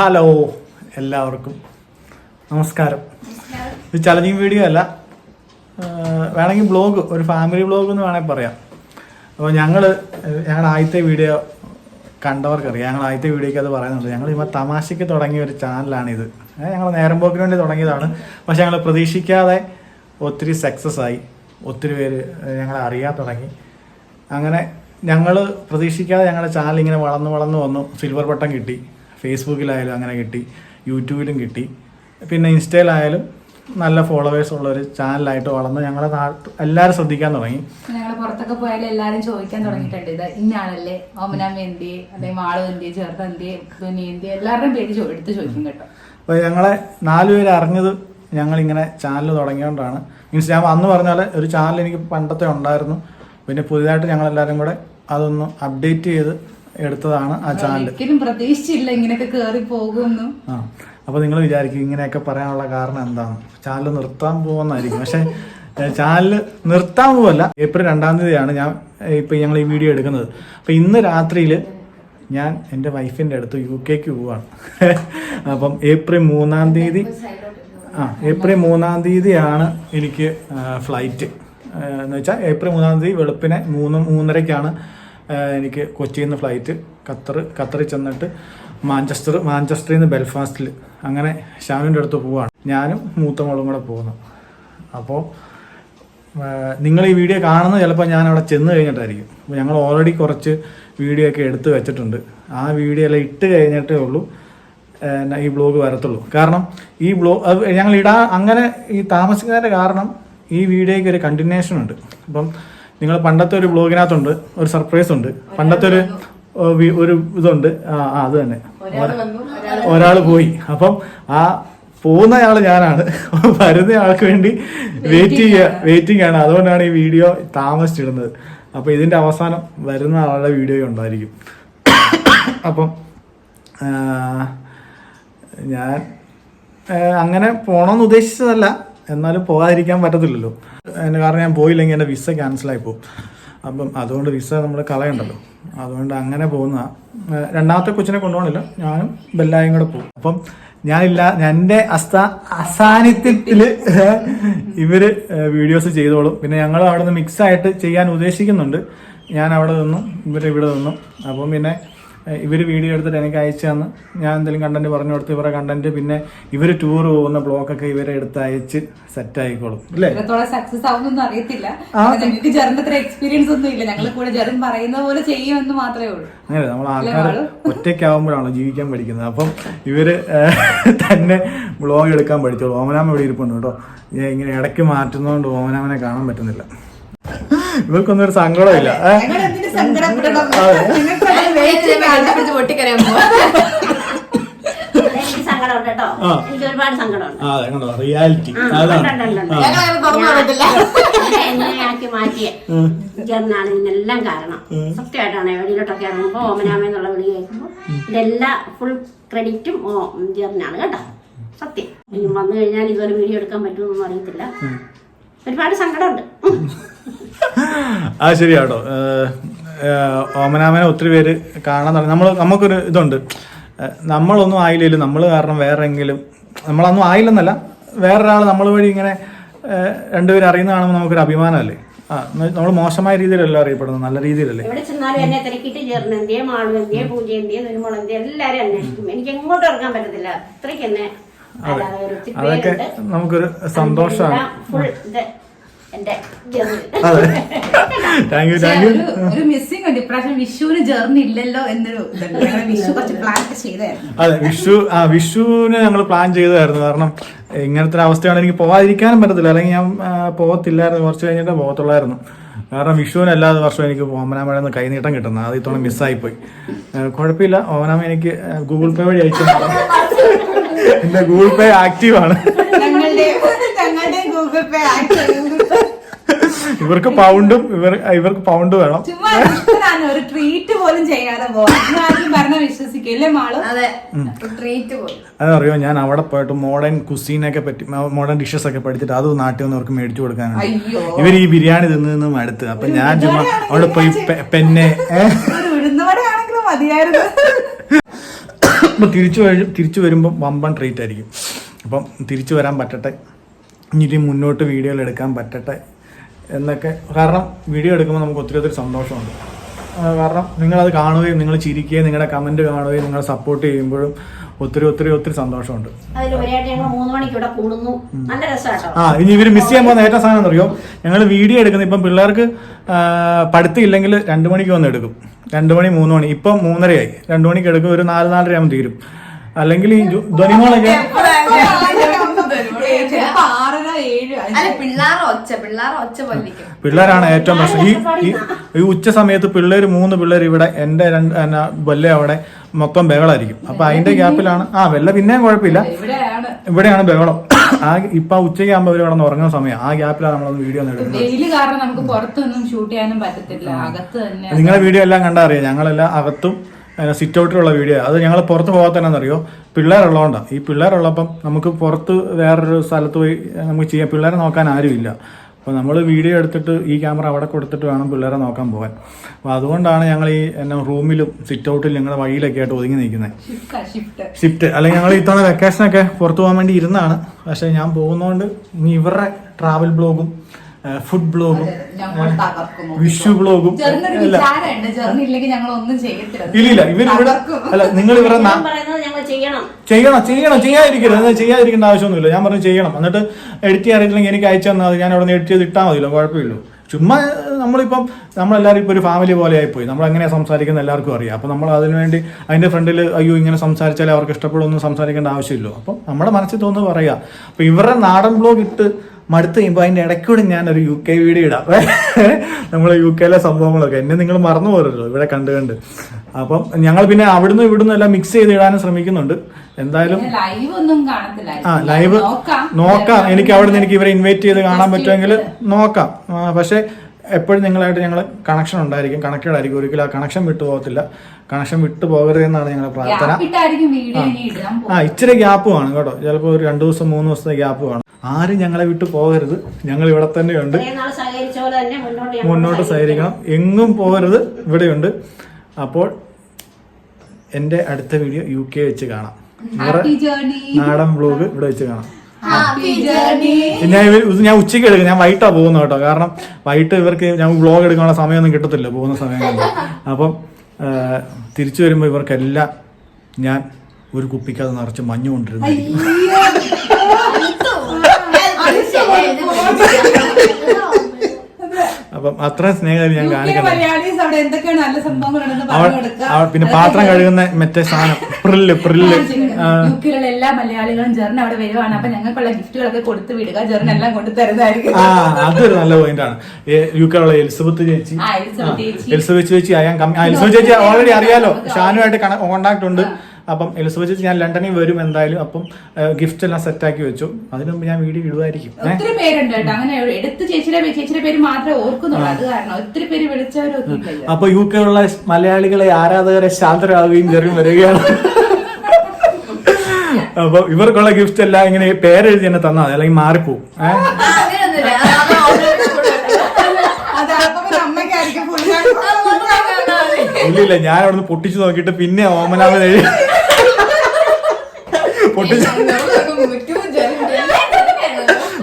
Hello എല്ലാവർക്കും നമസ്കാരം. ഇത് ചലഞ്ചിങ് വീഡിയോ അല്ല. വേണമെങ്കിൽ ബ്ലോഗ് ഒരു ഫാമിലി ബ്ലോഗ് എന്ന് വേണമെങ്കിൽ പറയാം. അപ്പോൾ ഞങ്ങൾ ഞങ്ങളുടെ ആദ്യത്തെ വീഡിയോ കണ്ടവർക്കറിയാം. ഞങ്ങൾ ആദ്യത്തെ വീഡിയോയ്ക്ക് അത് പറയുന്നുണ്ട് ഞങ്ങൾ ഇപ്പോൾ തമാശയ്ക്ക് തുടങ്ങിയ ഒരു ചാനലാണിത് ഞങ്ങൾ നേരം പോക്കിന് വേണ്ടി തുടങ്ങിയതാണ്. പക്ഷെ ഞങ്ങൾ പ്രതീക്ഷിക്കാതെ ഒത്തിരി സക്സസ് ആയി. ഒത്തിരി പേര് ഞങ്ങളെ അറിയാൻ തുടങ്ങി. അങ്ങനെ ഞങ്ങൾ പ്രതീക്ഷിക്കാതെ ഞങ്ങളുടെ ചാനൽ ഇങ്ങനെ വളർന്ന് വളർന്ന് വന്നു. സിൽവർ ബട്ടൺ കിട്ടി. ഫേസ്ബുക്കിലായാലും അങ്ങനെ കിട്ടി യൂട്യൂബിലും കിട്ടി. പിന്നെ ഇൻസ്റ്റയിലായാലും നല്ല ഫോളോവേഴ്സ് ഉള്ള ഒരു ചാനലായിട്ട് വളർന്ന് ഞങ്ങളെ നാട്ടിൽ എല്ലാവരും ശ്രദ്ധിക്കാൻ തുടങ്ങി. ഞങ്ങൾ പുറത്തൊക്കെ പോയാലും എല്ലാവരും ചോദിക്കാൻ തുടങ്ങിയിട്ടുണ്ട്. ഇത് ഇന്നാണല്ലേ ഓമനാമ്മ എന്തിയെ? അതേ മാളു എന്തിയെ? ചേർത്ത് എന്തിയെ? ധുനി എല്ലാവരുടെയും പേര് എടുത്ത് ചോദിക്കും കേട്ടോ. അപ്പോൾ ഞങ്ങളെ നാലുപേര് അറിഞ്ഞത് ഞങ്ങളിങ്ങനെ ചാനൽ തുടങ്ങിയോണ്ടാണ്. മീൻസ് ഞാൻ അന്ന് പറഞ്ഞാൽ ഒരു ചാനൽ എനിക്ക് പണ്ടത്തെ ഉണ്ടായിരുന്നു. പിന്നെ പുതിയതായിട്ട് ഞങ്ങളെല്ലാവരും കൂടെ അതൊന്ന് അപ്ഡേറ്റ് ചെയ്ത് എടുത്തതാണ് ആ ചാനൽ ഒരിക്കലും പ്രതീക്ഷിച്ചില്ല ഇങ്ങനെയൊക്കെ കേറി പോകുന്നു ആ അപ്പൊ നിങ്ങൾ വിചാരിക്കും ഇങ്ങനെയൊക്കെ പറയാനുള്ള കാരണം എന്താണ്? ചാനൽ നിർത്താൻ പോകുന്നതായിരിക്കും പക്ഷെ ചാനൽ നിർത്താൻ പോവല്ല ഏപ്രിൽ രണ്ടാം തീയതിയാണ് ഞാൻ ഇപ്പൊ ഞങ്ങൾ ഈ വീഡിയോ എടുക്കുന്നത്. അപ്പൊ ഇന്ന് രാത്രിയിൽ ഞാൻ എന്റെ വൈഫിന്റെ അടുത്ത് യു കെക്ക് പോവാണ്. അപ്പം ഏപ്രിൽ മൂന്നാം തീയതി ആ ഏപ്രിൽ മൂന്നാം തീയതിയാണ് എനിക്ക് ഫ്ലൈറ്റ്. എന്ന് വെച്ചാൽ ഏപ്രിൽ മൂന്നാം തീയതി വെളുപ്പിനെ മൂന്ന് മൂന്നരയ്ക്കാണ് ആ, എനിക്ക് കൊച്ചിയിൽ നിന്ന് ഫ്ലൈറ്റ് ഖത്തർ ഖത്തറിൽ ചെന്നിട്ട് മാഞ്ചസ്റ്റർ മാഞ്ചസ്റ്ററിൽ നിന്ന് ബെൽഫാസ്റ്റിൽ. അങ്ങനെ ഷാനുവിന്റെ അടുത്ത് പോവാണ്. ഞാനും മൂത്ത മോളും കൂടെ പോകുന്നു. അപ്പോൾ നിങ്ങൾ ഈ വീഡിയോ കാണുന്നത് ചിലപ്പോൾ ഞാൻ അവിടെ ചെന്ന് കഴിഞ്ഞിട്ടായിരിക്കും. അപ്പോൾ ഞങ്ങൾ ഓൾറെഡി കുറച്ച് വീഡിയോ ഒക്കെ എടുത്ത് വെച്ചിട്ടുണ്ട്. ആ വീഡിയോ എല്ലാം ഇട്ട് കഴിഞ്ഞിട്ടേ ഉള്ളൂ. ഈ ബ്ലോഗ് വരത്തുള്ളൂ. കാരണം ഈ ബ്ലോഗ് ഞങ്ങൾ ഇടാ അങ്ങനെ ഈ താമസിക്കുന്നതിന്റെ കാരണം ഈ വീഡിയോയ്ക്ക് ഒരു കണ്ടിന്യൂഷൻ ഉണ്ട്. അപ്പം നിങ്ങൾ പണ്ടത്തെ ഒരു ബ്ലോഗിനകത്തുണ്ട് ഒരു സർപ്രൈസ് ഉണ്ട്. പണ്ടത്തെ ഒരു ഒരു ഇതുണ്ട്. ആ അത് തന്നെ. ഒരാൾ പോയി. അപ്പം ആ പോകുന്നയാൾ ഞാനാണ്. വരുന്ന ആൾക്ക് വേണ്ടി വെയിറ്റ് ചെയ്യുക വെയിറ്റിംഗ് ആണ്. അതുകൊണ്ടാണ് ഈ വീഡിയോ താമസിച്ചിടുന്നത്. അപ്പോൾ ഇതിന്റെ അവസാനം വരുന്ന ആളുടെ വീഡിയോ ഉണ്ടായിരിക്കും. അപ്പം ഞാൻ അങ്ങനെ പോണമെന്ന് ഉദ്ദേശിച്ചതല്ല. എന്നാലും പോകാതിരിക്കാൻ പറ്റത്തില്ലല്ലോ. കാരണം ഞാൻ പോയില്ലെങ്കിൽ എന്റെ വിസ ക്യാൻസലായി പോകും അപ്പം അതുകൊണ്ട് വിസ നമ്മൾ കളയണ്ടല്ലോ. അതുകൊണ്ട് അങ്ങനെ പോകുന്ന രണ്ടാമത്തെ കൊച്ചിനെ കൊണ്ടുപോകണില്ല. ഞാനും ബെല്ലായും കൂടെ പോകും. അപ്പം ഞാനില്ല എന്റെ അസ്ഥ അസാന്നിധ്യത്തിൽ ഇവർ വീഡിയോസ് ചെയ്തോളും. പിന്നെ ഞങ്ങൾ അവിടെ നിന്ന് മിക്സായിട്ട് ചെയ്യാൻ ഉദ്ദേശിക്കുന്നുണ്ട്. ഞാൻ അവിടെ നിന്നും ഇവർ ഇവിടെ നിന്നും. അപ്പം പിന്നെ ഇവർ വീഡിയോ എടുത്തിട്ട് എനിക്ക് അയച്ചു തന്ന്. ഞാൻ എന്തെങ്കിലും കണ്ടന്റ് പറഞ്ഞു കൊടുത്ത് ഇവരുടെ കണ്ടന്റ് പിന്നെ ഇവർ ടൂർ പോകുന്ന ബ്ലോക്കൊക്കെ ഇവരെ എടുത്ത് അയച്ച് സെറ്റ് ആയിക്കോളും. അല്ലേ സക്സസ് ആവുന്നൊന്നും അറിയത്തില്ല. എനിക്ക് ഞങ്ങൾക്ക് ജെറിന്റെ എക്സ്പീരിയൻസ് ഒന്നും ഇല്ല. ഞങ്ങൾ കൂടെ ജറും പറയുന്ന പോലെ ചെയ്യുമെന്ന് മാത്രമേ ഉള്ളൂ. അങ്ങനെ നമ്മൾ ആൾക്കാർ ഒറ്റയ്ക്കാവുമ്പോഴാണല്ലോ ജീവിക്കാൻ പഠിക്കുന്നത്? അപ്പം ഇവർ തന്നെ ബ്ലോഗ് എടുക്കാൻ പഠിച്ചോളൂ. ഓമനാമ ഇവിടെ ഇരിപ്പുണ്ട് കേട്ടോ. ഇങ്ങനെ ഇടയ്ക്ക് മാറ്റുന്നതുകൊണ്ട് ഓമനാമനെ കാണാൻ പറ്റുന്നില്ല. ഇവർക്കൊന്നും ഒരു സങ്കടമില്ല റിയാലിറ്റി. മാറ്റിയ. ഇതിനെല്ലാം കാരണം. സത്യമായിട്ടാണ് വെളിയിലോട്ടൊക്കെ ഇറങ്ങുമ്പോ ഓമനാമ എന്നുള്ള വിളി കേൾക്കുമ്പോ ഇതെല്ലാം ഫുൾ ക്രെഡിറ്റും ഓ ജെറിനാണ് കേട്ടോ. സത്യം. ഇനി വന്നു കഴിഞ്ഞാൽ ഇതുപോലെ വീഡിയോ എടുക്കാൻ പറ്റുമെന്നൊന്നും അറിയത്തില്ല. ഒരുപാട് സങ്കടമുണ്ട്. ആ ശരിയാട്ടോ ഓമനാമന ഒത്തിരി പേര് കാണാൻ തുടങ്ങി. നമ്മൾ നമുക്കൊരു ഇതുണ്ട്. നമ്മളൊന്നും ആയില്ലെങ്കിലും നമ്മൾ കാരണം വേറെ എങ്കിലും നമ്മളൊന്നും ആയില്ലെന്നല്ല വേറൊരാൾ നമ്മൾ വഴി ഇങ്ങനെ രണ്ടുപേരും അറിയുന്ന കാണുമ്പോൾ നമുക്കൊരു അഭിമാനമല്ലേ? ആ നമ്മൾ മോശമായ രീതിയിലല്ല അറിയപ്പെടുന്നത്? നല്ല രീതിയിലല്ലേ? എവിടെ ചെന്നാലും എന്നെ ചേർന്ന് മാളും പൂജ നുരുമുള അന്വേഷിക്കും. എനിക്ക് എങ്ങോട്ടും ഇറങ്ങാൻ പറ്റത്തില്ല. അത്രയ്ക്ക് എന്നെ അതൊക്കെ നമുക്കൊരു സന്തോഷമാണ്. എന്റെ ജെറി അതെ. താങ്ക് യു പക്ഷേ താങ്ക് യു ഒരു മിസ്സിംഗ് ഉണ്ട്. ഇപ്രാവശ്യം വിഷുവിന് ജേർണി ഇല്ലല്ലോ എന്നൊരു ഞങ്ങൾ വിഷു കുറച്ച് പ്ലാൻ ചെയ്തായിരുന്നു. അതെ വിഷു ആ വിഷുവിന് ഞങ്ങൾ പ്ലാൻ ചെയ്തായിരുന്നു കാരണം ഇങ്ങനത്തെ ഒരു അവസ്ഥയാണ് എനിക്ക് പോകാതിരിക്കാനും പറ്റത്തില്ല. അല്ലെങ്കിൽ ഞാൻ പോകത്തില്ലായിരുന്നു കുറച്ച് കഴിഞ്ഞിട്ട് പോകത്തുള്ളായിരുന്നു കാരണം വിഷുവിന് എല്ലാ വർഷവും എനിക്ക് ഓമനാമഴ നിന്ന് കൈനീട്ടം കിട്ടുന്നത്. അത് ഇത്തവണ മിസ്സായിപ്പോയി കുഴപ്പമില്ല. ഓമനാമ എനിക്ക് ഗൂഗിൾ പേ വഴി അയച്ചു എന്റെ ഗൂഗിൾ പേ ആക്റ്റീവ് ഞങ്ങളുടെ ഗൂഗിൾ പേ ഗൂഗിൾ പേ ഇവർക്ക് പൗണ്ടും ഇവർ ഇവർക്ക് പൗണ്ട് വേണം. ചുമ്മാ ഇഷ്ടമാണ് ഒരു ട്രീറ്റ് പോലും ചെയ്യാതെ പോവാൻ ആരും പറഞ്ഞ വിശ്വസിക്കില്ലേ മാളു? അതെ. ട്രീറ്റ് പോയി അതറിയോ ഞാൻ അവിടെ പോയിട്ട് മോഡേൺ കുസീനൊക്കെ പറ്റി മോഡേൺ ഡിഷസ് ഒക്കെ പഠിച്ചിട്ട് അത് നാട്ടിൽ നിന്ന് അവർക്ക് മേടിച്ചു കൊടുക്കാനാണ് അയ്യോ. ഇവർ ഈ ബിരിയാണി തിന്ന് നിന്ന് മടുത്ത് അപ്പൊ ഞാൻ ചുമ്മാ അവിടെ പോയി പെന്നെ അപ്പൊ തിരിച്ചു വരും തിരിച്ചു വരുമ്പോൾ വമ്പൻ ട്രീറ്റ് ആയിരിക്കും. അപ്പം തിരിച്ചു വരാൻ പറ്റട്ടെ. ഇനി മുന്നോട്ട് വീഡിയോകൾ എടുക്കാൻ പറ്റട്ടെ. എന്നൊക്കെ. കാരണം വീഡിയോ എടുക്കുമ്പോൾ നമുക്ക് ഒത്തിരി ഒത്തിരി സന്തോഷമുണ്ട്. കാരണം നിങ്ങളത് കാണുകയും നിങ്ങൾ ചിരിക്കുകയും നിങ്ങളുടെ കമന്റ് കാണുകയും നിങ്ങളെ സപ്പോർട്ട് ചെയ്യുമ്പോഴും ഒത്തിരി ഒത്തിരി ഒത്തിരി സന്തോഷമുണ്ട്. ആ ഇനി ഇവർ മിസ് ചെയ്യാൻ പോകുന്ന ഏറ്റവും സാധനം അറിയോ ഞങ്ങൾ വീഡിയോ എടുക്കുന്നത് ഇപ്പം പിള്ളേർക്ക് പഠിത്തമില്ലെങ്കിൽ രണ്ട് മണിക്ക് വന്ന് എടുക്കും. രണ്ട് മണി മൂന്ന് മണി. ഇപ്പം മൂന്നരയായി. രണ്ട് മണിക്ക് എടുക്കും. ഒരു നാല് നാലര ആകുമ്പോൾ തീരും. അല്ലെങ്കിൽ ഈ ധ്വനിമോളൊക്കെ പിള്ളേരാണ് ഏറ്റവും പ്രശ്നം. ഈ ഈ- ഉച്ച സമയത്ത് പിള്ളേർ മൂന്ന് പിള്ളേർ ഇവിടെ എന്റെ രണ്ട് വല്ല അവിടെ മൊത്തം ബഹളായിരിക്കും. അപ്പൊ അതിന്റെ ഗ്യാപ്പിലാണ്. ആ വെല്ല പിന്നെയും കുഴപ്പമില്ല. ഇവിടെയാണ്. ഇവിടെയാണ് ബഹളം. ആ ഇപ്പൊ ഉച്ചയ്ക്ക് ആകുമ്പോൾ അവർ കിടന്ന് ഉറങ്ങുന്ന സമയം. ആ ഗ്യാപ്പിലാണ് നമ്മളൊന്ന് വീഡിയോ നേടുന്നത് എടുക്കുന്നത്. വെയിൽ കാരണം നമുക്ക് പുറത്തൊന്നും ഷൂട്ട് ചെയ്യാനും പറ്റത്തില്ല. അകത്ത് തന്നെ നിങ്ങളെ വീഡിയോ എല്ലാം കണ്ടറിയാം ഞങ്ങളെല്ലാം അകത്തും സിറ്റ് ഔട്ടിലുള്ള വീഡിയോ അത് ഞങ്ങൾ പുറത്ത് പോകാത്തന്നെന്നറിയോ പിള്ളേരുള്ളതുകൊണ്ടാണ് ഈ പിള്ളേരുള്ളപ്പം നമുക്ക് പുറത്ത് വേറൊരു സ്ഥലത്ത് പോയി നമുക്ക് ചെയ്യാം. പിള്ളേരെ നോക്കാൻ ആരുമില്ല അപ്പോൾ നമ്മൾ വീഡിയോ എടുത്തിട്ട് ഈ ക്യാമറ അവിടെ കൊടുത്തിട്ട് വേണം പിള്ളേരെ നോക്കാൻ പോകാൻ. അപ്പോൾ അതുകൊണ്ടാണ് ഞങ്ങൾ ഈ എന്നാ റൂമിലും സിറ്റ് ഔട്ടിലും ഞങ്ങളുടെ വഴിയിലൊക്കെ ആയിട്ട് ഒതുങ്ങി നിൽക്കുന്നത് ഷിഫ്റ്റ് അല്ലെങ്കിൽ ഞങ്ങൾ ഇത്തവണ വെക്കേഷനൊക്കെ പുറത്ത് പോകാൻ വേണ്ടി ഇരുന്നാണ്. പക്ഷേ ഞാൻ പോകുന്നതുകൊണ്ട് ഇനി ഇവരുടെ ട്രാവൽ ബ്ലോഗും ഫുഡ് ബ്ലോഗും വിഷു ബ്ലോഗും ഇല്ല ഇവരിവിടെ. അല്ല നിങ്ങൾ ഇവരെ ഞാൻ പറയുന്നത് ഞങ്ങൾ ചെയ്യണം. ചെയ്യണം ചെയ്യാതിരിക്കരുത്. ചെയ്യാതിരിക്കേണ്ട ആവശ്യമൊന്നുമില്ല. ഞാൻ പറഞ്ഞു ചെയ്യണം. എന്നിട്ട് എഡിറ്റ് ചെയ്യാറില്ലെങ്കിൽ എനിക്ക് അയച്ചു തന്നാൽ ഞാൻ അവിടെ നിന്ന് എഡിറ്റ് ചെയ്ത് ഇട്ടാൽ മതിയല്ലോ കുഴപ്പമില്ല ചുമ്മാ നമ്മളിപ്പം നമ്മളെല്ലാവരും ഇപ്പോൾ ഒരു ഫാമിലി പോലെ ആയിപ്പോയി. നമ്മൾ എങ്ങനെയാണ് സംസാരിക്കുന്നത് എല്ലാവർക്കും അറിയാം. അപ്പോൾ നമ്മൾ അതിനുവേണ്ടി അതിന്റെ ഫ്രണ്ടിൽ അയ്യോ ഇങ്ങനെ സംസാരിച്ചാലേ അവർക്ക് ഇഷ്ടപ്പെടുമെന്ന് സംസാരിക്കേണ്ട ആവശ്യമില്ലല്ലോ. അപ്പം നമ്മുടെ മനസ്സിൽ തോന്നുന്നു പറയുക അപ്പോൾ ഇവരുടെ നാടൻ ബ്ലോഗ് ഇട്ട് മടുത്ത് കഴിയുമ്പോൾ അതിന്റെ ഇടയ്ക്കൂടെ ഞാനൊരു യു കെ വീഡിയോ ഇടാം. നമ്മൾ യു കെയിലെ സംഭവങ്ങളൊക്കെ. എന്നെ നിങ്ങൾ മറന്നു പോരല്ലോ ഇവിടെ കണ്ട് കണ്ട്. അപ്പം ഞങ്ങൾ പിന്നെ അവിടുന്ന് ഇവിടുന്ന് എല്ലാം മിക്സ് ചെയ്ത് ഇടാനും ശ്രമിക്കുന്നുണ്ട്. എന്തായാലും ലൈവ് ഒന്നും കാണത്തില്ല. ആ ലൈവ് നോക്കാം. നോക്കാം. എനിക്ക് അവിടുന്ന് എനിക്ക് ഇവരെ ഇൻവൈറ്റ് ചെയ്ത് കാണാൻ പറ്റുമെങ്കിൽ നോക്കാം. പക്ഷേ എപ്പോഴും നിങ്ങളായിട്ട് ഞങ്ങൾ കണക്ഷൻ ഉണ്ടായിരിക്കും. കണക്റ്റഡ് ആയിരിക്കും. ഒരിക്കലും ആ കണക്ഷൻ വിട്ടു പോകത്തില്ല. കണക്ഷൻ വിട്ടു പോകരുതെന്നാണ് ഞങ്ങളുടെ പ്രാർത്ഥന. ആ. ഇച്ചിരി ഗ്യാപ്പ് വേണം കേട്ടോ. ചിലപ്പോൾ ഒരു രണ്ട് ദിവസം മൂന്ന് ദിവസത്തെ ഗ്യാപ്പ് വേണം. ആരും ഞങ്ങളെ വിട്ടു പോകരുത്. ഞങ്ങൾ ഇവിടെ തന്നെയുണ്ട്. മുന്നോട്ട് മുന്നോട്ട് സഹകരിക്കണം. എങ്ങും പോകരുത്. ഇവിടെയുണ്ട്. അപ്പോൾ എന്റെ അടുത്ത വീഡിയോ യു കെ വെച്ച് കാണാം. നാടൻ ബ്ലോഗ് ഇവിടെ വെച്ച് കാണാം. ഞാൻ ഞാൻ ഉച്ചയ്ക്ക് എടുക്കും. ഞാൻ വൈകിട്ടാ പോകുന്നത് കേട്ടോ. കാരണം വൈകിട്ട് ഇവർക്ക് ഞാൻ വ്ളോഗ് എടുക്കാനുള്ള സമയമൊന്നും കിട്ടത്തില്ല പോകുന്ന സമയങ്ങളിൽ. അപ്പം തിരിച്ചു വരുമ്പോൾ ഇവർക്കെല്ലാം ഞാൻ ഒരു കുപ്പിക്കത് നിറച്ച് മഞ്ഞ് കൊണ്ടിരുന്നു അപ്പം അത്ര സ്നേഹം ഞാൻ കാണിക്കണം പിന്നെ പാത്രം കഴുകുന്ന മറ്റേ സാധനം. പ്രില്ല് പ്രില്ല് യുകെയിലുള്ള എല്ലാ മലയാളികളും ജെറിന് അവിടെ വരുവാണ്. അപ്പൊ ഞങ്ങൾക്കുള്ള ഗിഫ്റ്റുകളൊക്കെ കൊടുത്തു വിടുക. ജെറിന് എല്ലാം കൊണ്ടു തരുന്നതായിരിക്കും. ആ അതൊരു നല്ല പോയിന്റ് ആണ്. യു കെയുള്ള എലിസബത്ത് ചേച്ചി. എലിസബത്ത് ചേച്ചി. അയാൻ എലിസബത്ത് ചേച്ചി ഓൾറെഡി അറിയാലോ. ഷാനുമായിട്ട് കോണ്ടാക്ട് ഉണ്ട്. അപ്പം എലിസബത്ത് ചേച്ചി ഞാൻ ലണ്ടനിൽ വരും എന്തായാലും. അപ്പം ഗിഫ്റ്റ് എല്ലാം സെറ്റ് ആക്കി വെച്ചു. അതിനു മുമ്പ് ഞാൻ വീഡിയോ ഇടുമായിരിക്കും? ഒത്തിരി പേരുണ്ട് കേട്ടോ. അങ്ങനെ എടുത്ത് ചേച്ചിയുടെ ചേച്ചിയുടെ പേര് മാത്രമേ ഓർക്കുന്നുള്ളൂ. അത് കാരണം ഒത്തിരി പേര് വിളിച്ചവരൊക്കെ ഇല്ലല്ലോ അപ്പൊ യു കെ ഉള്ള മലയാളികളെ ആരാധകരെ ശാന്തരാകുകയും ചെറിയ വരികയാണ്. അപ്പൊ ഇവർക്കുള്ള ഗിഫ്റ്റ് എല്ലാം ഇങ്ങനെ പേരെഴുതി തന്നെ തന്നാൽ മതി. അല്ലെങ്കിൽ മാറിപ്പോവും. ഇല്ലില്ല ഞാൻ അവിടുന്ന് പൊട്ടിച്ചു നോക്കിയിട്ട് പിന്നെ ഓമനാമൻ എഴുതി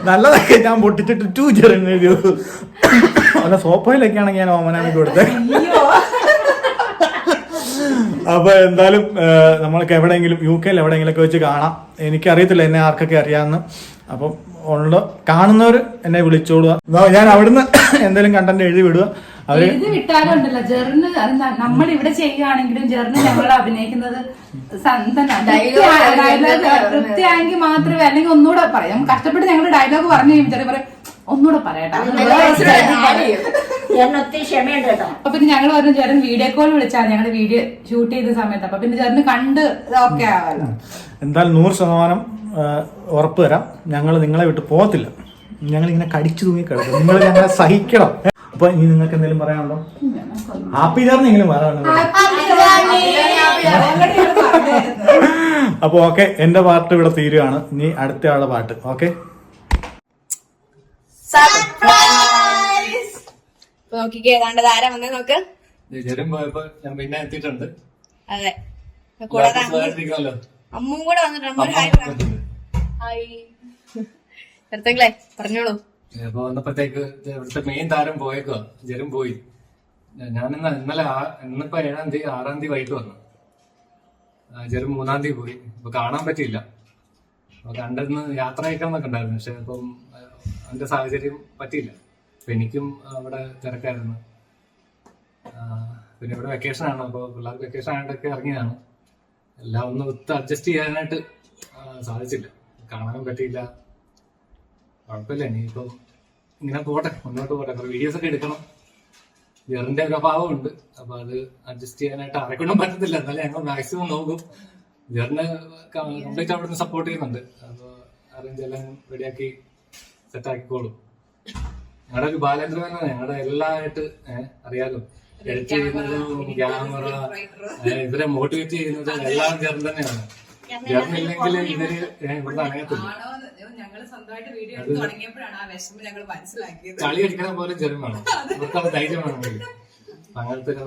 നല്ലതൊക്കെ ഞാൻ പൊട്ടിച്ചിട്ട് ടു ചെറിയ എഴുതി അല്ല സോപ്പയിലൊക്കെ ആണെങ്കിൽ ഞാൻ ഓമനാമി കൊടുത്തത് അപ്പൊ എന്തായാലും നമ്മൾക്ക് എവിടെയെങ്കിലും യു കെയിൽ എവിടെയെങ്കിലും ഒക്കെ വെച്ച് കാണാം. എനിക്കറിയത്തില്ല എന്നെ ആർക്കൊക്കെ അറിയാമെന്ന്. അപ്പം ഉള്ള കാണുന്നവർ എന്നെ വിളിച്ചോളുക. ഞാൻ അവിടുന്ന് എന്തെങ്കിലും കണ്ടന്റ് എഴുതി വിടുക. അവർ എഴുതി വിട്ടാലും ഉണ്ടല്ലോ ജെറിന് നമ്മൾ ഇവിടെ ചെയ്യുകയാണെങ്കിലും ജെറിന് ഞങ്ങൾ അഭിനയിക്കുന്നത് തൃപ്തിയായെങ്കിൽ മാത്രമേ അല്ലെങ്കിൽ ഒന്നുകൂടെ പറയാം. കഷ്ടപ്പെട്ട് ഞങ്ങൾ ഡയലോഗ് പറഞ്ഞു കഴിയുമ്പോൾ ചെറിയ പറയും ഒന്നുകൂടെ പറയട്ടെ അപ്പൊ പിന്നെ ഞങ്ങൾ പറഞ്ഞു ചേട്ടൻ വീഡിയോ കോൾ വിളിച്ചാൽ ഞങ്ങളുടെ വീഡിയോ ഷൂട്ട് ചെയ്ത സമയത്ത്. അപ്പൊ പിന്നെ ചേട്ടന് കണ്ട് ഓക്കെ ആവാലോ. എന്തായാലും നൂറ് ശതമാനം ഉറപ്പ് തരാം. ഞങ്ങൾ നിങ്ങളെ വിട്ട് പോകത്തില്ല. ഞങ്ങൾ ഇങ്ങനെ കടിച്ചു തൂങ്ങി കിടക്കും. നിങ്ങൾ ഞങ്ങളെ സഹിക്കണം. അപ്പൊ ഇനി നിങ്ങൾക്ക് എന്തെങ്കിലും പറയാനുണ്ടോ? ഹാപ്പി ജേർന്നെങ്കിലും പറയാനുണ്ടോ അപ്പൊ ഓക്കെ എന്റെ പാട്ട് ഇവിടെ തീരുവാണ്. ഇനി അടുത്ത ആളുടെ പാട്ട് ഓക്കെ? നോക്കിക്കേ ഏതാണ്ട് ആരാ വന്നേ നോക്ക്. ജെറും പോയപ്പോ ഞാൻ പിന്നെ എത്തിയിട്ടുണ്ട്. അതെ. കൂടാതെ സുഖമായിട്ടിരിക്കണല്ലോ അമ്മും കൂടെ വന്നിട്ടുണ്ട് പറഞ്ഞോളൂ. അപ്പൊ വന്നപ്പോഴത്തേക്ക് ഇവിടുത്തെ മെയിൻ താരം പോയേക്കുവാ ജെറും പോയി. ഞാൻ ഇന്ന് ഇന്നലെ ഇന്നിപ്പോ ഏഴാം തീയതി ആറാം തീയതി വൈകിട്ട് വന്നു. ജെറും മൂന്നാം തീയതി പോയി. അപ്പൊ കാണാൻ പറ്റിയില്ല. അപ്പൊ കണ്ടെന്ന് യാത്ര അയക്കണമെന്നൊക്കെ ഉണ്ടായിരുന്നു. പക്ഷെ അപ്പം അതിന്റെ സാഹചര്യം പറ്റിയില്ല. അപ്പൊ എനിക്കും അവിടെ തിരക്കായിരുന്നു. പിന്നെ ഇവിടെ വെക്കേഷൻ ആണ്. അപ്പോൾ പിള്ളേർക്ക് വെക്കേഷൻ ആയിട്ടൊക്കെ ഇറങ്ങിയതാണ്. എല്ലാം ഒന്ന് ഒത്ത് അഡ്ജസ്റ്റ് ചെയ്യാനായിട്ട് സാധിച്ചില്ല. കാണാനും പറ്റിയില്ല. കുഴപ്പമില്ല. ഇനിയിപ്പം ഇങ്ങനെ പോട്ടെ മുന്നോട്ട് പോട്ടെ കുറെ വീഡിയോസ് ഒക്കെ എടുക്കണം. ജെറിന്റെ ഒരു അഭാവമുണ്ട്. അപ്പൊ അത് അഡ്ജസ്റ്റ് ചെയ്യാനായിട്ട് ആരെക്കൊണ്ടും പറ്റത്തില്ല. എന്നാലും ഞങ്ങൾ മാക്സിമം നോക്കും. ജെറിന് കംപ്ലീറ്റ് അവിടെ നിന്ന് സപ്പോർട്ട് ചെയ്യുന്നുണ്ട്. അപ്പൊ അറേഞ്ച് എല്ലാം റെഡിയാക്കി സെറ്റ് ആക്കിക്കോളും. ഞങ്ങളുടെ ഒരു ബാലേന്ദ്രൻ ഞങ്ങളുടെ എല്ലാമായിട്ട് അറിയാലോ. എഡിറ്റ് ചെയ്യുന്നതും ക്യാമറ ഇവരെ മോട്ടിവേറ്റ് ചെയ്യുന്നതും എല്ലാം ജെറിൻ തന്നെയാണ്. ജെറിനില്ലെങ്കിൽ ഇവർ ഇവിടെ ഇവിടുന്ന് അനങ്ങത്തില്ല ഞങ്ങൾ സ്വന്തമായിട്ട് വീഡിയോ എടുത്ത് തുടങ്ങിയപ്പോഴാണ് ആ വിഷമം ഞങ്ങൾ മനസ്സിലാക്കിയത്. പോലെ അങ്ങനത്തെ ഒരു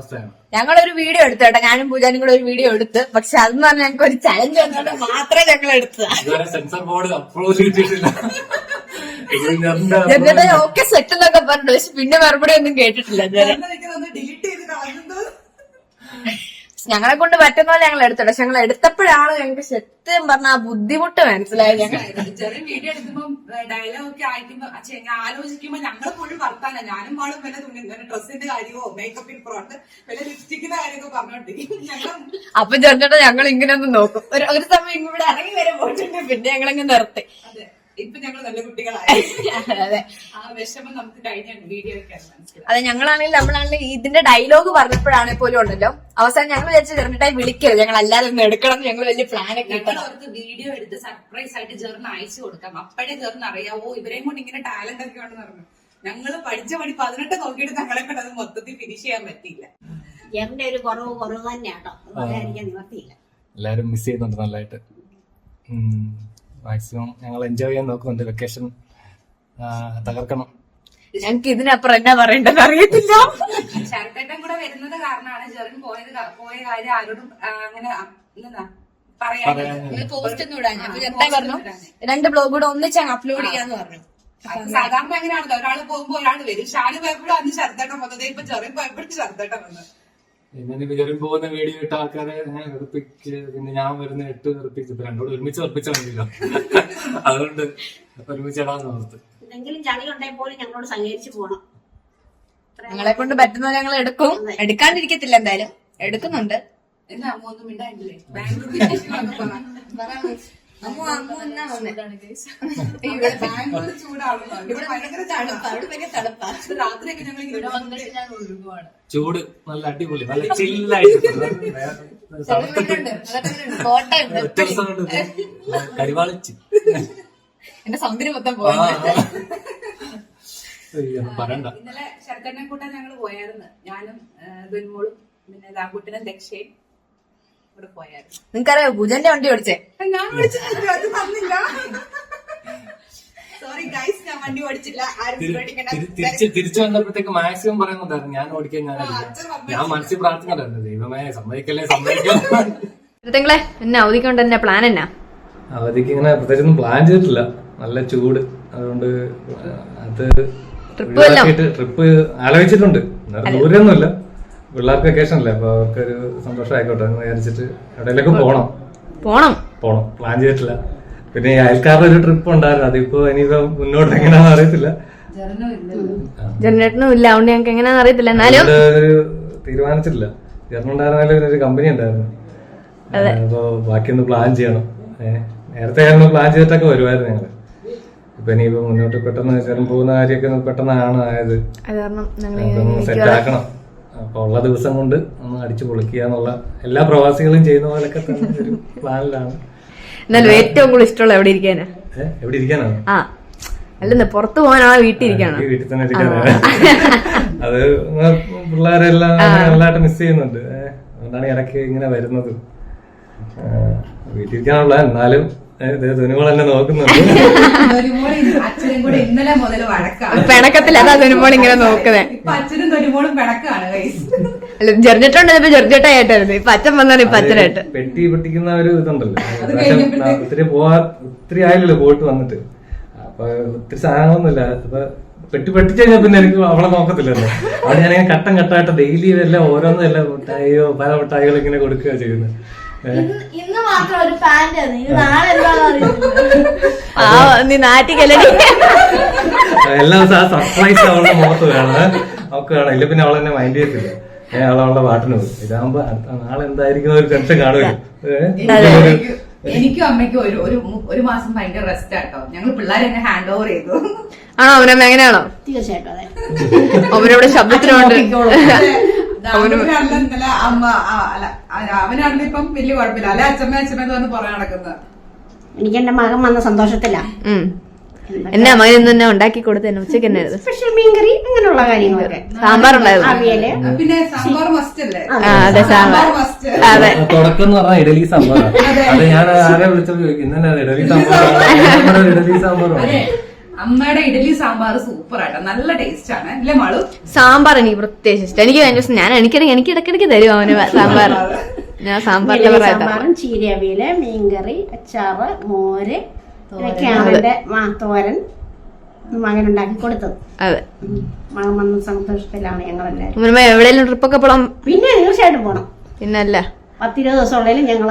ഞങ്ങളൊരു വീഡിയോ എടുത്തു കേട്ടോ. ഞാനും പൂജാനും കൂടെ ഒരു വീഡിയോ എടുത്ത്. പക്ഷെ അതെന്ന് പറഞ്ഞാൽ ഞങ്ങൾക്ക് ഒരു ചലഞ്ച് വന്നിട്ട് മാത്രമേ ഞങ്ങൾ എടുത്തതാ സെൻസർ ബോർഡ് അപ്രൂവ് ചെയ്തിട്ടില്ല. ഓക്കെ സെറ്റ് എന്നൊക്കെ പറഞ്ഞു പക്ഷെ പിന്നെ മറുപടി ഒന്നും കേട്ടിട്ടില്ല ഞങ്ങളെ കൊണ്ട് പറ്റുന്ന പോലെ ഞങ്ങൾ എടുത്തു പക്ഷെ ഞങ്ങൾ എടുത്തപ്പോഴാണ് ഞങ്ങൾക്ക് സത്യം പറഞ്ഞ ആ ബുദ്ധിമുട്ട് മനസ്സിലായത്. ഞങ്ങൾ ചെറിയ വീഡിയോ എടുക്കുമ്പോ ഡയലോഗ് ഒക്കെ ആയിരിക്കുമ്പോ അച്ഛൻ ഞാൻ ആലോചിക്കുമ്പോ ഞങ്ങൾ പോലും വർത്താന. ഞാനും പാടും വല്ല തുണി ഡ്രസ്സിന്റെ കാര്യമോ മേക്കപ്പിന്റെ പുറത്ത് വല്ല ലിപ്സ്റ്റിക്കിന്റെ കാര്യമൊക്കെ പറഞ്ഞോണ്ടിരിക്കും ഞങ്ങൾ അപ്പൊ ചെറുതോട്ട് ഞങ്ങൾ ഇങ്ങനെ ഒന്ന് നോക്കും. ഒരു ഒരു സമയം ഇങ്ങോട്ട് ഇറങ്ങി വരെ പോയിട്ടുണ്ട് പിന്നെ ഞങ്ങളങ്ങ് നിർത്തി. ഇപ്പൊ ഞങ്ങൾ നല്ല കുട്ടികളായി. അതെ ആ വിഷമം നമുക്ക് കഴിഞ്ഞ വീഡിയോ ഒക്കെ മനസ്സിലായി. അതെ ഞങ്ങളാണെങ്കിൽ നമ്മളാണെങ്കിൽ ഇതിന്റെ ഡയലോഗ് പറഞ്ഞപ്പോഴാണ് പോലും ഉണ്ടല്ലോ. അവസാനം ഞങ്ങൾ വിചാരിച്ചു ചെറുതായി വിളിക്കരുത്. ഞങ്ങൾ അല്ലാതെ ഒന്ന് എടുക്കണം എന്ന് ഞങ്ങൾ വലിയ പ്ലാൻ ഒക്കെ അവർക്ക് വീഡിയോ എടുത്ത് സർപ്രൈസ് ആയിട്ട് ജെറിന് അയച്ചു കൊടുക്കാം. അപ്പഴേ ജെറിന് അറിയാവോ ഇവരെയും കൊണ്ട് ഇങ്ങനെ ടാലന്റ് ഒക്കെ ഉണ്ടെന്ന് പറഞ്ഞു. ഞങ്ങൾ പഠിച്ച പണി പതിനെട്ട് നോക്കിയിട്ട് ഞങ്ങളെ കൊണ്ട് അത് മൊത്തത്തിൽ ഫിനിഷ് ചെയ്യാൻ പറ്റിയില്ല. എന്റെ ഒരു കുറവ് കുറവ് തന്നെയാട്ടോ. നിവർത്തിയില്ല. എല്ലാരും മിസ് ചെയ്യുന്നുണ്ട് നല്ലതായിട്ട്. മാക്സിമം ഞങ്ങൾ എൻജോയ് ചെയ്യാൻ നോക്കുന്നുണ്ട് വെക്കേഷൻ തകർക്കണം. ഞങ്ങൾക്ക് ഇതിനപ്പുറം എന്നാ പറയേണ്ടത് അറിയത്തില്ല. ശരത്തേട്ടൻ കൂടെ വരുന്നത് കാരണമാണ് ജെറിൻ പോയത് പോയ കാര്യം ആരോടും അങ്ങനെ പറയാൻ പോസ്റ്റ് ഒന്നും ഇടാൻ അപ്പൊ ചെറുതായി പറഞ്ഞു? രണ്ട് ബ്ലോഗ് കൂടെ ഒന്നിച്ച് അപ്ലോഡ് ചെയ്യാന്ന് പറഞ്ഞു. സാധാരണ അങ്ങനെയാണല്ലോ. ഒരാൾ പോകുമ്പോ ഒരാൾ വരും. ഷാന് പോയപ്പോഴും അന്ന് ശരത്തേട്ടൻ വന്നത് ഇപ്പൊ ചെറിയ പോയപ്പോഴും ശരത്തേട്ടൻ വന്നത് ഇങ്ങനെ വിചാരം പോകുന്ന വീഡിയോ ഇട്ട ആൾക്കാരെ ഞാൻ വെറുപ്പിച്ച് പിന്നെ ഞാൻ വരുന്ന എട്ട് വെറുപ്പിച്ച്. ഇപ്പൊ രണ്ടോട് ഒരുമിച്ച് വെറുപ്പിച്ചാണല്ലോ അതുകൊണ്ട് ഒരുമിച്ച് ഇടാന്ന് ഓർത്ത്. എന്തെങ്കിലും ചളി ഉണ്ടെങ്കിൽ പോലും ഞങ്ങളോട് സഹകരിച്ചു പോകണം ഞങ്ങളെ കൊണ്ട് പറ്റുന്ന ഞങ്ങൾ എടുക്കും. എടുക്കാണ്ടിരിക്കത്തില്ല എന്തായാലും. എടുക്കുന്നുണ്ട്. എന്നാ അമ്മ ഒന്നും മിണ്ടായിട്ടില്ലേ ബാംഗ്ലൂർ അമ്മു അമ്മു എന്നാ വന്നേ? ഇവിടെ ബാംഗ്ലൂർ ചൂടാണല്ലോ ഇവിടെ ഭയങ്കര തണുപ്പാ അവിടെ ഭയങ്കര തണുപ്പാ. രാത്രിയൊക്കെ ഞങ്ങൾ ഇവിടെ വന്നിട്ട് ഞാൻ ഒഴുകുവാണ് ചൂട് നല്ല അടിപൊളി നല്ല ചില്ലായിട്ട് കരിവാളിച്ച്. എന്റെ സൗന്ദര്യം മൊത്തം പോയത് പോയി അയ്യോ, ഇന്നലെ ശർക്കരനെ കൂട്ടാൻ ഞങ്ങൾ പോയായിരുന്നു. ഞാനും ദുൻമോളും പിന്നെ ദാങ്കുട്ടിനും ദക്ഷയും ഇവിടെ പോയായിരുന്നു. നിങ്ങൾക്കറിയാം പൂജന്റെ വണ്ടി ഓടിച്ചേ? ഞാൻ ഓടിച്ചിട്ടില്ല അത് തന്നില്ല. സോറി ഗൈസ് ഞാൻ വണ്ടി ഓടിച്ചില്ല. ആരും പേടിക്കണ്ട തിരിച്ച് തിരിച്ചു വന്നപ്പോഴത്തേക്ക് മാക്സിമം പറയുന്നുണ്ടായിരുന്നു ഞാൻ ഓടിക്കാൻ ഞാൻ ഞാൻ മനസ്സിൽ പ്രാർത്ഥിക്കുന്നുണ്ടായിരുന്നു ദൈവമേ സമ്മതിക്കല്ലേ സമ്മതിക്കല്ലേ? ഇരുത്തങ്ങളെ എന്നെ അവധിക്കൊണ്ട് എന്നെ പ്ലാൻ എന്നാ? അവധിക്ക് ഇങ്ങനെ പ്രത്യേകിച്ചൊന്നും പ്ലാൻ ചെയ്തിട്ടില്ല. നല്ല ചൂട്. അതുകൊണ്ട് അത് ഒഴിവാക്കിയിട്ട് ട്രിപ്പ് ആലോചിച്ചിട്ടുണ്ട്. എന്നാലും ദൂരമൊന്നുമില്ല പിള്ളേർക്ക് വെക്കേഷൻ അല്ലേ? അപ്പൊ അവർക്കൊരു സന്തോഷം ആയിക്കോട്ടെ എന്ന് വിചാരിച്ചിട്ട് എവിടെയെങ്കിലും പോണം. പോണം. പോണം. പ്ലാൻ ചെയ്തിട്ടില്ല. പിന്നെ ഈ അയൽക്കാരുടെ ഒരു ട്രിപ്പ് ഉണ്ടായിരുന്നു. അതിപ്പോ ഇനിയിപ്പോ മുന്നോട്ട് എങ്ങനെയാണെന്ന് അറിയത്തില്ല. ജനറേറ്ററും ഇല്ല. അതുകൊണ്ട് ഞങ്ങൾക്ക് എങ്ങനെയാണെന്ന് അറിയത്തില്ല. എന്നാലും ഒരു തീരുമാനിച്ചിട്ടില്ല. ചേർന്നുണ്ടായിരുന്നാലും ഒരു കമ്പനി ഉണ്ടായിരുന്നു. അപ്പോ ബാക്കിയൊന്ന് പ്ലാൻ ചെയ്യണം. നേരത്തെ ആയിരുന്നു പ്ലാൻ ചെയ്തിട്ടൊക്കെ വരുമായിരുന്നു ഞങ്ങൾ. ഇപ്പൊ ഇനിയിപ്പോ മുന്നോട്ട് പെട്ടെന്ന് ചേർന്ന് പോകുന്ന കാര്യമൊക്കെ പെട്ടെന്നാണ് ആയത്. സെറ്റ് ആക്കണം. അപ്പൊ ഉള്ള ദിവസം കൊണ്ട് ഒന്ന് അടിച്ചു പൊളിക്കുക എന്നുള്ള എല്ലാ പ്രവാസികളും ചെയ്യുന്ന പോലൊക്കെ തന്നെ ഒരു പ്ലാനിലാണ്. എന്നാലും ഏറ്റവും കൂടുതൽ ഇഷ്ടമുള്ള എവിടെ ഇരിക്കാനാ? എവിടെ ഇരിക്കാനാണ് ആ അല്ലെന്ന് പുറത്തു പോകാനാണോ വീട്ടിൽ ഇരിക്കാനോ? വീട്ടിൽ തന്നെ ഇരിക്കാനാണ് അത് പിള്ളേരെല്ലാം നല്ലതായിട്ട് മിസ് ചെയ്യുന്നുണ്ട്. അതുകൊണ്ടാണ് ഇടയ്ക്ക് ഇങ്ങനെ വരുന്നത്. വീട്ടിൽ ഇരിക്കാനുള്ള എന്നാലും തന്നെ നോക്കുന്നുണ്ട്. ഇന്നലെ മുതൽ വഴക്കാണ്. പിണക്കത്തിൽ അതാ ധനുമോൾ ഇങ്ങനെ നോക്കുന്നത് ഇപ്പൊ അച്ഛനും തൊരുമോളും പിണക്കാണ് അല്ല ജെർജറ്റുണ്ട് ഇപ്പൊ ജെർജറ്റായിട്ടായിരുന്നു ഇപ്പൊ അച്ഛൻ വന്നാണ് ഇപ്പൊ അച്ഛനായിട്ട്. പെട്ടി പൊട്ടിക്കുന്ന ഒരു ഇതുണ്ടല്ലോ. അത് കഴിഞ്ഞപ്പോഴത്തേക്ക് ഒത്തിരി പോവാ ഒത്തിരി ആയില്ലല്ലോ പോയിട്ട് വന്നിട്ട്. അപ്പൊ ഒത്തിരി സാധനങ്ങളൊന്നുമില്ല. അപ്പൊ പെട്ടി പെട്ടിച്ച് കഴിഞ്ഞാൽ പിന്നെ എനിക്ക് അവളെ നോക്കത്തില്ലല്ലോ. അവിടെ ഞാനിങ്ങനെ ഘട്ടം ഘട്ടമായിട്ട് ഡെയിലി എല്ലാം ഓരോന്നും എല്ലാം മിഠായിയോ പല മിഠായികൾ ഇങ്ങനെ കൊടുക്കുക ചെയ്യുന്നത്. ഇന്ന് മാത്രം ഒരു പാന്റ് ഇത് നാളെ എന്താണെന്ന് അറിയത്തില്ല ആ നീ നാട്ടിക്കല്ലേ എല്ലാ ദിവസവും ആ സർപ്രൈസ് അവളുടെ മുഖത്ത് വേണം. അവൾക്ക് വേണം. ഇല്ല പിന്നെ അവൾ എന്നെ മൈൻഡ് ചെയ്യത്തില്ല ഏഹ് അവളവളുടെ പാട്ടിന് പോകും ഇതാകുമ്പോ നാളെ എന്തായിരിക്കും ഒരു ടെൻഷൻ കാണുമല്ലോ എനിക്കും അമ്മയ്ക്കും ഒരു ഒരു ഒരു മാസം ഭയങ്കര റെസ്റ്റ് ആട്ടോ ഞങ്ങൾ പിള്ളേരെ എന്നെ ഹാൻഡ് ഓവർ ചെയ്തു. ആണോ അവനമ്മ എങ്ങനെയാണോ? തീർച്ചയായിട്ടും അവനവിടെ ശബ്ദത്തിനുണ്ട് ഇന്നലെ അമ്മ ആ, അല്ല അവനാണല്ലോ ഇപ്പം വലിയ കുഴപ്പമില്ല. അല്ലെ അച്ഛമ്മ അച്ഛമ്മ എന്ന് പറഞ്ഞ് നടക്കുന്നത്? എനിക്ക് എന്റെ മകൻ വന്ന സന്തോഷത്തിലാ. എന്നെ എന്നാ മകൻ ഇന്ന് തന്നെ ഉണ്ടാക്കി കൊടുത്തു ഉച്ചയ്ക്ക് തന്നെ ആയിരുന്നു. സ്പെഷ്യൽ മീൻകറി അങ്ങനെയുള്ള കാര്യങ്ങളൊക്കെ. സാമ്പാർ ഉണ്ടായിരുന്നു. അവിയൽ. പിന്നെ സാമ്പാർ മസ്റ്റ് അല്ലേ? അതെ. സാമ്പാർ. മസ്റ്റ് അതെ. തുടക്കം എന്ന് പറഞ്ഞാൽ ഇഡലി സാമ്പാർ അതെ. ഞാൻ ആരെ വിളിച്ചപ്പോ ചോദിക്കും ഇഡലി സാമ്പാർ. ഇഡലി സാമ്പാർ അമ്മയുടെ ഇഡലി സാമ്പാർ സൂപ്പർ ആട്ടോ. നല്ല ടേസ്റ്റ് ആണ്. അല്ലേ മാളു? സാമ്പാർ എനിക്ക് പ്രത്യേകിച്ച് ഇഷ്ടം. എനിക്ക് ഭയങ്കര ഇഷ്ടം. ഞാൻ എനിക്ക് എനിക്ക് ഇടയ്ക്കിടയ്ക്ക് തരും അവന് സാമ്പാർ. ഞാൻ സാമ്പാർ ഇഡലി പറയാത്ത സാമ്പാറും ചീര അവിയൽ മീൻകറി അച്ചാറ് മോര് ഇതൊക്കെയാണ് എന്റെ മാ തോരൻ മകൻ ഉണ്ടാക്കി കൊടുത്തത്. അതെ. മകൻ വന്ന സന്തോഷത്തിലാണ് ഞങ്ങളെല്ലാരും. എവിടെയെങ്കിലും ട്രിപ്പൊക്കെ പോണം? പിന്നെ തീർച്ചയായിട്ടും പോണം. പിന്നല്ല. പത്തിരുപത് ദിവസം ഉള്ളതിലും ഞങ്ങൾ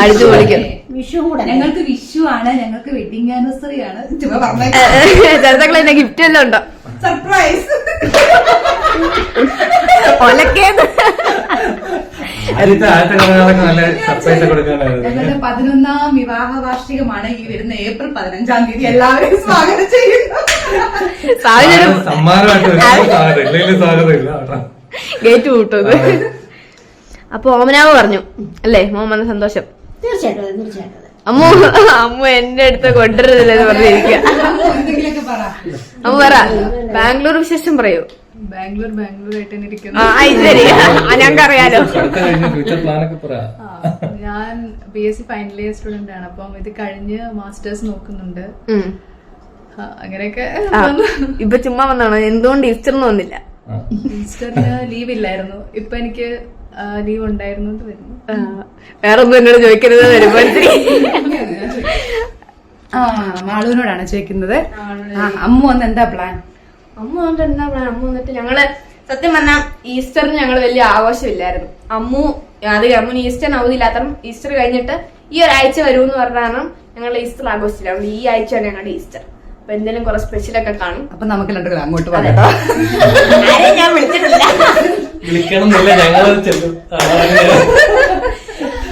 അടിച്ചു പൊളിക്കും. വിഷു കൂടെ. ഞങ്ങൾക്ക് വിഷു ആണ്. ഞങ്ങൾക്ക് വെഡിങ് ആനിവേഴ്സറി ആണ്. ചെറുതക്കളെ എന്നെ ഗിഫ്റ്റ് എല്ലാം ഉണ്ടോ? സർപ്രൈസ് ഒലക്കേന്ന്. ഞങ്ങളുടെ പതിനൊന്നാം വിവാഹ വാർഷികമാണ് ഈ വരുന്ന ഏപ്രിൽ പതിനഞ്ചാം തീയതി. എല്ലാവരെയും സ്വാഗതം ചെയ്യുന്നു. സമ്മാനമായിട്ട് ഒരു സ്വാഗതം ഇല്ലെങ്കിൽ സ്വാഗതം ഇല്ല. കേട്ടോ ഗേറ്റ് കൂട്ടുന്നത് അപ്പൊ ഓമനാവ് പറഞ്ഞു. അല്ലേ? മോൻ വന്ന സന്തോഷം. തീർച്ചയായിട്ടും തീർച്ചയായിട്ടും. അമ്മു അമ്മു എന്റെ അടുത്ത് കൊണ്ടുവരുന്നില്ലെന്ന് പറഞ്ഞിരിക്കുക അമ്മു പറ. ബാംഗ്ലൂർ വിശേഷം പറയൂ. ബാംഗ്ലൂർ ബാംഗ്ലൂർ ആയിട്ട് തന്നെ ഇരിക്കുന്നു. ഞാൻ B S C final year student ആണ്. അപ്പം ഇത് കഴിഞ്ഞ് മാസ്റ്റേഴ്സ് നോക്കുന്നുണ്ട്. അങ്ങനെയൊക്കെ ഇപ്പൊ ചുമ്മാ വന്നാണോ എന്തുകൊണ്ട് ഈസ്റ്ററിന് വന്നില്ല. ഈസ്റ്ററിന് ലീവ് ഇല്ലായിരുന്നു. ഇപ്പൊ എനിക്ക് ലീവ് ഉണ്ടായിരുന്നു എന്ന് വരുന്നു. ആ, വേറൊന്നും എന്നോട് ചോദിക്കരുത് വരുമ്പോഴത്തേക്ക് ആ മാളുവിനോടാണ് ചോദിക്കുന്നത്. അമ്മ അമ്മു വന്ന് എന്താ പ്ലാൻ അമ്മ വന്നിട്ട് എന്താ പ്ലാൻ അമ്മ വന്നിട്ട് ഞങ്ങൾ സത്യം പറഞ്ഞാൽ ഈസ്റ്ററിന് ഞങ്ങൾ വലിയ ആഘോഷമില്ലായിരുന്നു. അമ്മു അത് അമ്മുന് ഈസ്റ്ററിന് അവധി ഇല്ലാത്ത ഈസ്റ്റർ കഴിഞ്ഞിട്ട് ഈ ഒരാഴ്ച വരുമെന്ന് പറഞ്ഞ കാരണം ഞങ്ങൾ ഈസ്റ്റർ ആഘോഷിച്ചില്ല. അതുകൊണ്ട് ഈ ആഴ്ചയാണ് ഞങ്ങളുടെ ഈസ്റ്റർ. അപ്പൊ എന്തെങ്കിലും കുറെ സ്പെഷ്യലൊക്കെ കാണും. അപ്പൊ നമുക്ക് രണ്ടുപേരും അങ്ങോട്ട്. പോകാം ആരെയും ഞാൻ വിളിച്ചിട്ടില്ല. വിളിക്കണം എന്നില്ല ഞങ്ങൾ ചെല്ലും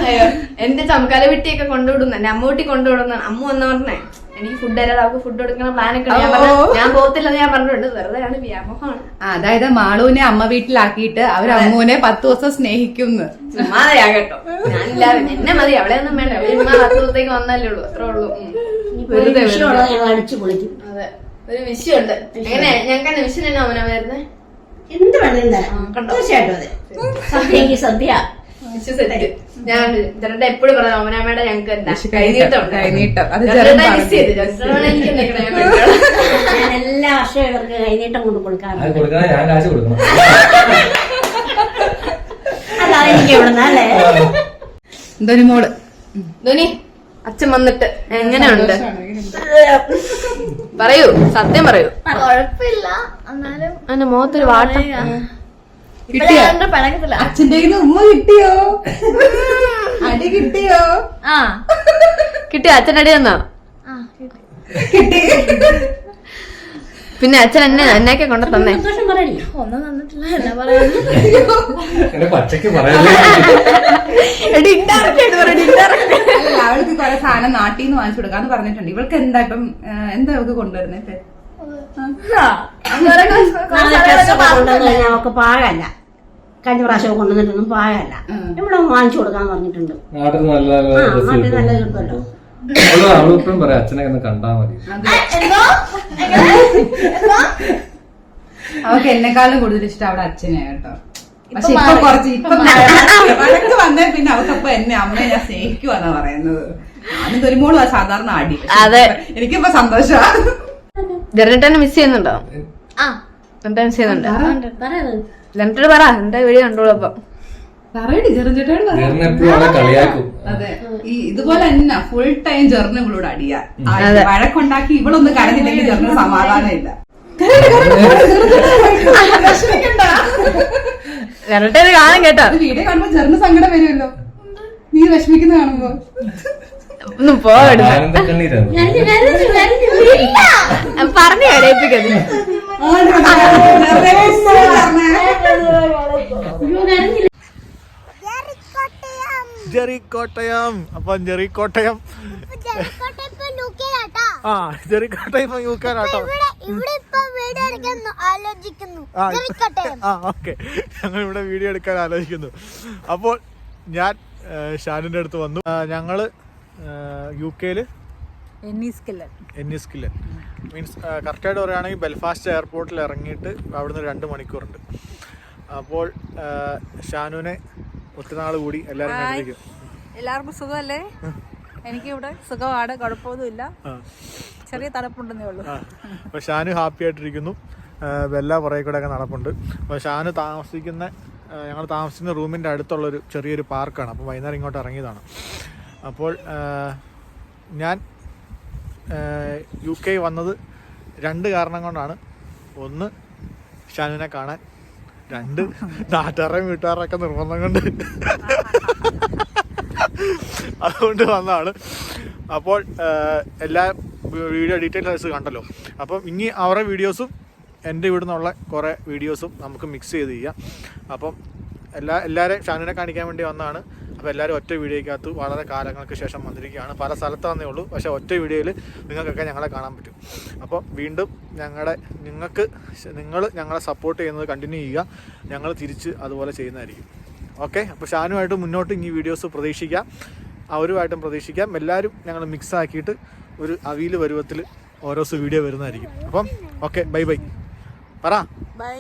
അയ്യോ എന്റെ ചമക്കാല വിട്ടിയൊക്കെ കൊണ്ടുവിടുന്ന എന്റെ അമ്മൂട്ടി കൊണ്ടുവിടുന്ന അമ്മ വന്ന പറഞ്ഞേ എനിക്ക് ഫുഡ് തരാതെ അവർക്ക് ഫുഡ് കൊടുക്കണം പ്ലാൻ ഒക്കെ ഉണ്ട്. ഞാൻ പറഞ്ഞു ഞാൻ പോകത്തില്ലെന്ന് ഞാൻ പറഞ്ഞിട്ടുണ്ട്. വെറുതെ ആണ് വ്യാമോഹമാണ്. ആ, അതായത് മാളുവിനെ അമ്മ വീട്ടിലാക്കിയിട്ട് അവർ അമ്മുവിനെ പത്ത് ദിവസം സ്നേഹിക്കുന്നു. ചുമ്മാതെയാ കേട്ടോ. ഞാനില്ലാതെ എന്നെ മതി അവളെ ഒന്നും വേണ്ട. അവളെ ചുമ്മാ പത്ത് ദിവസത്തേക്ക് വന്നല്ലേ ഉള്ളൂ അത്രേ ഉള്ളൂ. വെറുതെ അതെ. ഒരു വിഷയമുണ്ട്. എങ്ങനെ ഞങ്ങൾക്ക് വിഷയം തന്നെ അവനാ വരുന്നത് എന്ത് വേണമെങ്കിലും തരാം. കണ്ടോ? തീർച്ചയായിട്ടും അതെ. സദ്യക്ക് സദ്യ. ഞാൻ ജനന്റെ എപ്പോഴും പറഞ്ഞു അവനാമ്മയുടെ ഞങ്ങൾക്ക് എന്താ? കൈനീട്ടം കൈനീട്ടം. അത് ഞാൻ എല്ലാ വർഷവും ഇവർക്ക് കൈനീട്ടം കൊണ്ട് കൊടുക്കാറുണ്ട്. എനിക്ക് അല്ലേ? മോൾ. ധോനി അച്ഛൻ വന്നിട്ട് എങ്ങനെയുണ്ട്? പറയൂ സത്യം പറയൂ. കുഴപ്പമില്ല എന്നാലും എന്റെ മുഖത്തൊരു വാട്ടം. കിട്ടിയോ? പിണക്കത്തില്ല അച്ഛന്റെ കയ്യിൽ നിന്ന് ഉമ്മ കിട്ടിയോ? അടി കിട്ടിയോ? ആ. കിട്ടിയോ? അച്ഛൻ അടി തന്നോ ആ കിട്ടി. കിട്ടി. പിന്നെ അച്ഛൻ എന്നെ എന്നൊക്കെ കൊണ്ടു തന്നെ. ഒന്നും തന്നിട്ടില്ല എന്നാ. അവൾക്ക് കുറെ സാധനം നാട്ടിൽ നിന്ന് വാങ്ങിച്ചു കൊടുക്കാന്ന് പറഞ്ഞിട്ടുണ്ട്. ഇവൾക്ക് എന്താ ഇപ്പം എന്താ അവൾക്ക് കൊണ്ടുവരുന്നത് പാകല്ല കഴിഞ്ഞ പ്രാവശ്യം കൊണ്ടുവന്നിട്ടൊന്നും പാകല്ല ഇവിടെ വാങ്ങിച്ചു കൊടുക്കാന്ന് പറഞ്ഞിട്ടുണ്ട്. നാട്ടിൽ നല്ല കിട്ടുമല്ലോ അവൾ അവളിപ്പം പറയാം അച്ഛനെ ഒന്ന് കണ്ടാ മതി. എന്തോ? എന്തോ? അവൾക്ക് എന്നെക്കാളും കൂടുതൽ ഇഷ്ടം അവിടെ അച്ഛനെ കേട്ടോ. പക്ഷെ ഇപ്പൊ കുറച്ച് ഇപ്പൊ വഴക്ക് വന്നേ പിന്നെ അവൾക്കപ്പൊ എന്നെ അമ്മയെ ഞാൻ സ്നേഹിക്കുവാന്നാ പറയുന്നത്. ഞാനും തൊരുമോളും സാധാരണ അടി. അതെ. എനിക്കിപ്പോ സന്തോഷമാണ് ജെറിട്ടനെ മിസ് ചെയ്യുന്നുണ്ടോ? ആ. മിസ് ചെയ്യുന്നുണ്ടോ. പറ. എന്റെ വീഡിയോ കണ്ടോളൂ അപ്പൊ. പറയടി കളിയാക്കും. അതെ. ഈ ഇതുപോലെ തന്നെ ഫുൾ ടൈം ജെറിന് ഇവളോട് അടിയാ. വഴക്കുണ്ടാക്കി ഇവളൊന്ന് കരഞ്ഞില്ലെങ്കിൽ ജെറിന് സമാധാനം ഇല്ല കേട്ടോ. വീഡിയോ കാണുമ്പോ ജെറിന് സങ്കടം വരുമല്ലോ. നീ വിഷമിക്കുന്ന കാണുമ്പോ. ഒന്ന് പറഞ്ഞു ജെറി കോട്ടയം അപ്പൊ ജെറി കോട്ടയം ആ ജെറി കോട്ടയം യു കെ ആട്ടോ ആ ഓക്കെ. ഞങ്ങൾ ഇവിടെ വീഡിയോ എടുക്കാൻ ആലോചിക്കുന്നു. അപ്പോൾ ഞാൻ ഷാനിന്റെ അടുത്ത് വന്നു. ഞങ്ങൾ യു കെയിൽ എന്നിസ്കില്ലൻ മീൻസ് കറക്റ്റായിട്ട് പറയുകയാണെങ്കിൽ ബെൽഫാസ്റ്റ് എയർപോർട്ടിൽ ഇറങ്ങിയിട്ട് അവിടുന്ന് രണ്ട് മണിക്കൂറുണ്ട്. അപ്പോൾ ഷാനുവിനെ ഒത്തിരി നാൾ കൂടി എല്ലാവരും എല്ലാവർക്കും സുഖമല്ലേ? എനിക്കിവിടെ സുഖമാണ് കുഴപ്പമൊന്നുമില്ല. ചെറിയ തണുപ്പുണ്ടെന്നേ ഉള്ളൂ. അപ്പൊ അപ്പോൾ ഷാനു ഹാപ്പി ആയിട്ടിരിക്കുന്നു. വെല്ല പുറകെ കൂടെ ഒക്കെ നടപ്പുണ്ട്. അപ്പോൾ ഷാനു താമസിക്കുന്ന ഞങ്ങൾ താമസിക്കുന്ന റൂമിന്റെ അടുത്തുള്ള ഒരു ചെറിയൊരു പാർക്കാണ്. അപ്പോൾ വൈകുന്നേരം ഇങ്ങോട്ട് ഇറങ്ങിയതാണ്. അപ്പോൾ ഞാൻ യു കെ വന്നത് രണ്ട് കാരണം കൊണ്ടാണ്. ഒന്ന് ഷാനുവിനെ കാണാൻ. രണ്ട് നാട്ടുകാരെയും വീട്ടുകാരൊക്കെ നിർബന്ധം കൊണ്ട്. അതുകൊണ്ട് വന്നതാണ്. അപ്പോൾ എല്ലാ വീഡിയോ ഡീറ്റെയിൽസ് കണ്ടല്ലോ. അപ്പം ഇനി അവരുടെ വീഡിയോസും എന്റെ ഇവിടെ നിന്നുള്ള കുറേ വീഡിയോസും നമുക്ക് മിക്സ് ചെയ്ത് ചെയ്യാം. അപ്പം എല്ലാ എല്ലാവരെയും ഷാനിനെ കാണിക്കാൻ വേണ്ടി വന്നതാണ്. അപ്പോൾ എല്ലാവരും ഒറ്റ വീഡിയോയ്ക്കകത്ത് വളരെ കാലങ്ങൾക്ക് ശേഷം വന്നിരിക്കുകയാണ്. പല സ്ഥലത്താണെന്നേ ഉള്ളൂ. പക്ഷേ ഒറ്റ വീഡിയോയിൽ നിങ്ങൾക്കൊക്കെ ഞങ്ങളെ കാണാൻ പറ്റും. അപ്പോൾ വീണ്ടും ഞങ്ങളുടെ നിങ്ങൾക്ക് നിങ്ങൾ ഞങ്ങളെ സപ്പോർട്ട് ചെയ്യുന്നത് കണ്ടിന്യൂ ചെയ്യുക. ഞങ്ങൾ തിരിച്ച് അതുപോലെ ചെയ്യുന്നതായിരിക്കും. ഓക്കെ അപ്പോൾ ഷാനുമായിട്ട് മുന്നോട്ട് ഇനി വീഡിയോസ് പ്രതീക്ഷിക്കാം. അവരുമായിട്ടും പ്രതീക്ഷിക്കാം. എല്ലാവരും ഞങ്ങൾ മിക്സ് ആക്കിയിട്ട് ഒരു അവിയിൽ പരുവത്തിൽ ഓരോ വീഡിയോ വരുന്നതായിരിക്കും. അപ്പം ഓക്കെ ബൈ ബൈ പറ. ബൈ.